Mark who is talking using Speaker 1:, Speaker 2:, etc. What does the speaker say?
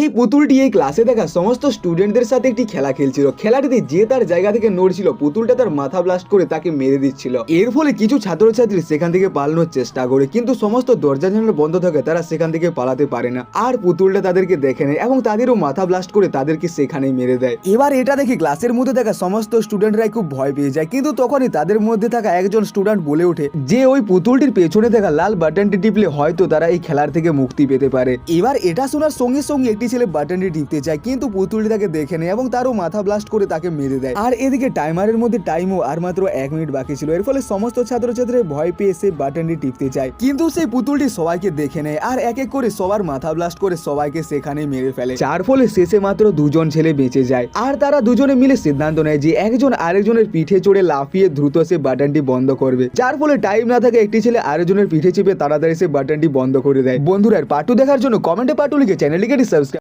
Speaker 1: এই পুতুলটি এই ক্লাসে দেখা সমস্ত স্টুডেন্টদের সাথে একটি খেলা খেলছিল। খেলাটিতে যে তার জায়গা থেকে নড়ছিল, পুতুলটা তার মাথা ব্লাস্ট করে তাকে মেরে দিচ্ছিল। এর ফলে কিছু ছাত্রছাত্রী সেখান থেকে পালানোর চেষ্টা করে, কিন্তু সমস্ত দরজা জানালা বন্ধ থাকে, তারা সেখান থেকে পালাতে পারে না। আর পুতুলটা তাদেরকে দেখে নেয় এবং তাদেরও মাথা ব্লাস্ট করে তাদেরকে সেখানেই মেরে দেয়। এবার এটা দেখে ক্লাসের মধ্যে থাকা সমস্ত স্টুডেন্টরাই খুব ভয় পেয়ে যায়, কিন্তু তখনই তাদের মধ্যে থাকা একজন স্টুডেন্ট বলে ওঠে, যে ওই পুতুলটির পেছনে থাকা লাল বাটনটি টিপলে হয়তো তারা এই খেলার থেকে মুক্তি পেতে পারে। এবার এটা শোনার সঙ্গে সঙ্গে একটি ছেলে বাটনটি টিপতে চায় কিন্তু পুতুলটি তাকে দেখে নেয় এবং তারও মাথা ব্লাস্ট করে তাকে মেরে দেয়। আর এদিকে টাইমারের মধ্যে টাইমও আর মাত্র এক মিনিট বাকি ছিল। এর ফলে সমস্ত ছাত্রছাত্রীরা ভয় পেয়ে সে বাটনটি টিপতে চায় কিন্তু সেই পুতুলটি সবাইকে দেখে নেয় আর এক এক করে সবার মাথা ব্লাস্ট করে সবাইকে সেখানে মেরে ফেলে। যার ফলে শেষে মাত্র দুজন ছেলে বেঁচে যায়। আর তারা দুজনে মিলে সিদ্ধান্ত নেয় যে একজন আরেকজনের পিঠে চড়ে লাফিয়ে দ্রুত সে বাটনটি বন্ধ করবে। যার ফলে টাইম না থাকে একটি ছেলে আরেকজনের পিঠে চেপে তাড়াতাড়ি সে বাটনটি বন্ধ করে দেয়। বন্ধুরা পাটু দেখার জন্য কমেন্টে পাটু লিখে চ্যানেলটিকে সাবস্ক্রাইব